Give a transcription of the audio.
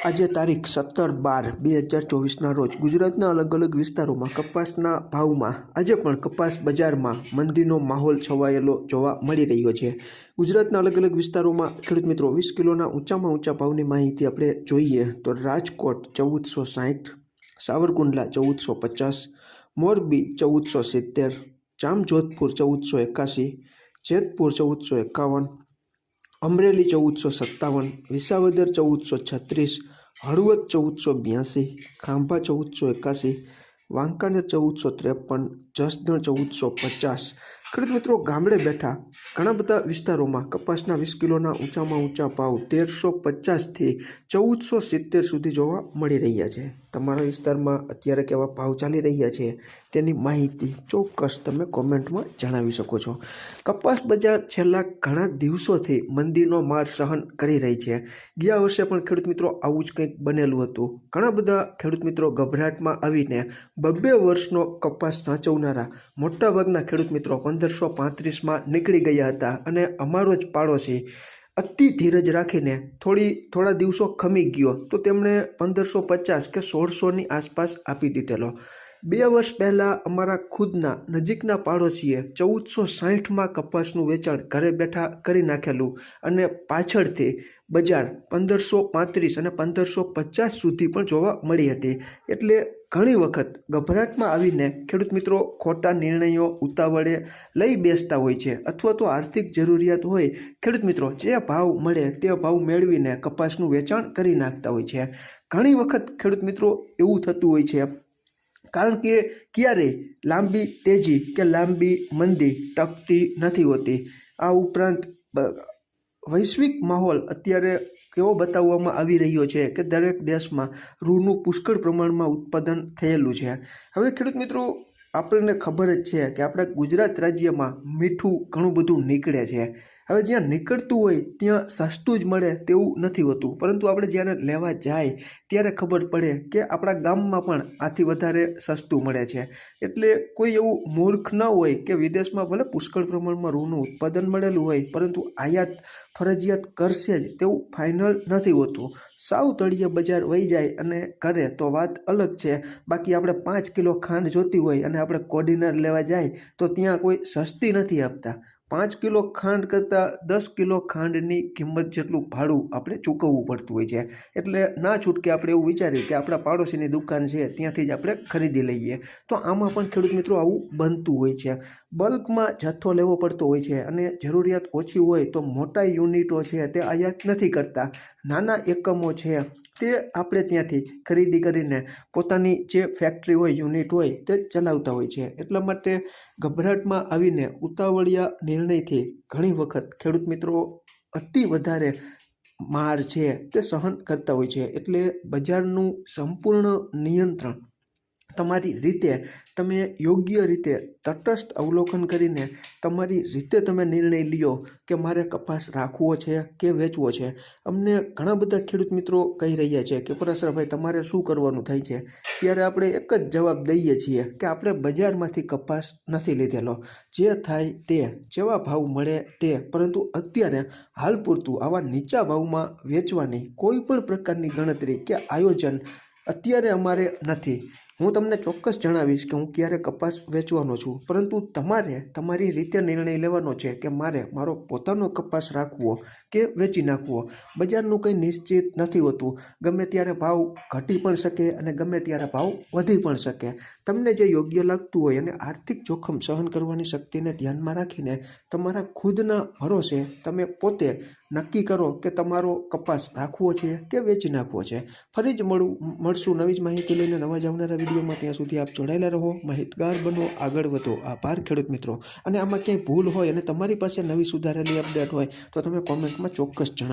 આજે તારીખ સત્તર બાર બે હજાર ચોવીસના રોજ ગુજરાતના અલગ અલગ વિસ્તારોમાં કપાસના ભાવમાં આજે પણ કપાસ બજારમાં મંદીનો માહોલ છવાયેલો જોવા મળી રહ્યો છે. ગુજરાતના અલગ અલગ વિસ્તારોમાં ખેડૂત મિત્રો, વીસ કિલોના ઊંચામાં ઊંચા ભાવની માહિતી આપણે જોઈએ તો રાજકોટ ચૌદસો સાહીઠ, સાવરકુંડલા ચૌદસો પચાસ, મોરબી ચૌદસો સિત્તેર, જામજોધપુર ચૌદસો એકાસી જેતપુર ચૌદસો એકાવન અમરેલી ચૌદસો સત્તાવન, વિસાવદર ચૌદસો છત્રીસ, હળવદ ચૌદસો બ્યાસી, ખાંભા ચૌદસો એકાસી, વાંકાનેર ચૌદસો ત્રેપન, જસદણ ચૌદસો પચાસ. ખેડૂત મિત્રો, ગામડે બેઠા ઘણા બધા વિસ્તારોમાં કપાસના વીસ કિલોના ઊંચામાં ઊંચા ભાવ તેરસો પચાસથી ચૌદસો સિત્તેર સુધી જોવા મળી રહ્યા છે. તમારા વિસ્તારમાં અત્યારે કેવા ભાવ ચાલી રહ્યા છે તેની માહિતી ચોક્કસ તમે કોમેન્ટમાં જણાવી શકો છો. કપાસ બજાર છેલ્લા ઘણા દિવસોથી મંદીનો માર સહન કરી રહી છે. ગયા વર્ષે પણ ખેડૂત મિત્રો આવું જ કંઈક બનેલું હતું. ઘણા બધા ખેડૂત મિત્રો ગભરાટમાં આવીને બબ્બે વર્ષનો કપાસ સાચવનારા મોટાભાગના ખેડૂત મિત્રો પંદરસો પાંત્રીસમાં નીકળી ગયા હતા અને અમારો જ પાડોશી અતિ ધીરજ રાખીને થોડી, થોડા દિવસો ખમી ગયો તો તેમણે પંદરસો પચાસ કે સોળસોની આસપાસ આપી દીધેલો. બે વર્ષ પહેલાં અમારા ખુદના નજીકના પાડોશીએ ચૌદસો સાહીઠમાં કપાસનું વેચાણ ઘરે બેઠા કરી નાખેલું અને પાછળથી બજાર પંદરસો પાંત્રીસ અને પંદરસો પચાસ સુધી પણ જોવા મળી હતી. એટલે ઘણી વખત ગભરાટમાં આવીને ખેડૂત મિત્રો ખોટા નિર્ણયો, ઉતાવળે લઈ બેસતા હોય છે અથવા તો આર્થિક જરૂરિયાત હોય, ખેડૂત મિત્રો જે ભાવ મળે તે ભાવ મેળવીને કપાસનું વેચાણ કરી નાખતા હોય છે. ઘણી વખત ખેડૂત મિત્રો એવું થતું હોય છે, કારણ કે ક્યારેય લાંબી તેજી કે લાંબી મંદી ટકતી નથી હોતી. આ ઉપરાંત વૈશ્વિક માહોલ અત્યારે કેવો બતાવવામાં આવી રહ્યો છે કે દરેક દેશમાં રૂનું પુષ્કળ પ્રમાણમાં ઉત્પાદન થયેલું છે. હવે ખેડૂત મિત્રો આપણને ખબર જ છે કે આપણા ગુજરાત રાજ્યમાં મીઠું ઘણું બધું નીકળે છે. હવે જ્યાં નીકળતું હોય, ત્યાં સસ્તું જ મળે તેવું નથી હોતું. પરંતુ આપણે જ્યારે લેવા જાય, ત્યારે ખબર પડે કે આપણા ગામમાં પણ આથી વધારે સસ્તું મળે છે. એટલે કોઈ એવું મૂર્ખ ન હોય કે વિદેશમાં ભલે પુષ્કળ પ્રમાણમાં રૂનું ઉત્પાદન મળેલું હોય, પરંતુ આયાત ફરજિયાત કરશે જ તેવું ફાઇનલ નથી હોતું. સાવ તળિયે બજાર વહી જાય અને કરે તો વાત અલગ છે. બાકી આપણે પાંચ કિલો ખાંડ જોતી હોય અને આપણે કોર્ડિનર લેવા જાય તો ત્યાં કોઈ સસ્તી નથી આપતા. પાંચ કિલો ખાંડ કરતાં દસ કિલો ખાંડની કિંમત જેટલું ભાડું આપણે ચૂકવવું પડતું હોય છે. એટલે ના છૂટકે આપણે એવું વિચારીએ કે આપણા પાડોશીની દુકાન છે, ત્યાંથી જ આપણે ખરીદી લઈએ. તો આમાં પણ ખેડૂત મિત્રો આવું બનતું હોય છે. બલ્કમાં જથ્થો લેવો પડતો હોય છે અને જરૂરિયાત ઓછી હોય તો મોટા યુનિટો છે તે આયાત નથી કરતા. નાના એકમો છે તે આપણે ત્યાંથી ખરીદી કરીને પોતાની જે ફેક્ટરી હોય, યુનિટ હોય તે ચલાવતા હોય છે. એટલા માટે ગભરાટમાં આવીને ઉતાવળિયા નિર્ણયથી ઘણી વખત ખેડૂત મિત્રો અતિ વધારે માર છે તે સહન કરતા હોય છે. એટલે બજારનું સંપૂર્ણ નિયંત્રણ તમારી રીતે તમે યોગ્ય રીતે તટસ્થ અવલોકન કરીને તમારી રીતે તમે નિર્ણય લ્યો કે મારે કપાસ રાખવો છે કે વેચવો છે. અમને ઘણા બધા ખેડૂત મિત્રો કહી રહ્યા છે કે પરાશરભાઈ તમારે શું કરવાનું થાય છે? ત્યારે આપણે એક જ જવાબ દઈએ છીએ કે આપણે બજારમાંથી કપાસ નથી લીધેલો. જે થાય તે, જેવા ભાવ મળે તે, પરંતુ અત્યારે હાલ પૂરતું આવા નીચા ભાવમાં વેચવાની કોઈ પણ પ્રકારની ગણતરી કે આયોજન અત્યારે અમારે નથી. હું તમને ચોક્કસ જણાવીશ કે હું ક્યારે કપાસ વેચવાનો છું, પરંતુ તમારે તમારી રીતે નિર્ણય લેવાનો છે કે મારે મારો પોતાનો કપાસ રાખવો કે વેચી નાખવો. બજારનું કંઈ નિશ્ચિત નથી હોતું. ગમે ત્યારે ભાવ ઘટી પણ શકે અને ગમે ત્યારે ભાવ વધી પણ શકે. તમને જે યોગ્ય લાગતું હોય અને આર્થિક જોખમ સહન કરવાની શક્તિને ધ્યાનમાં રાખીને તમારા ખુદના ભરોસે તમે પોતે નક્કી કરો કે તમારો કપાસ રાખવો છે કે વેચી નાખવો છે. ફરી જ મળું, મળશું નવી જ માહિતી લઈને નવા જ આવનારા વિડીયોમાં ત્યાં સુધી આપ જોડાયેલા રહો, માહિતગાર બનો, આગળ વધો. આભાર, ખેડૂત મિત્રો. અને આમાં ક્યાંય ભૂલ હોય અને તમારી પાસે નવી સુધારેલી અપડેટ હોય, તો તમે કોમેન્ટમાં ચોક્કસ જણાવો.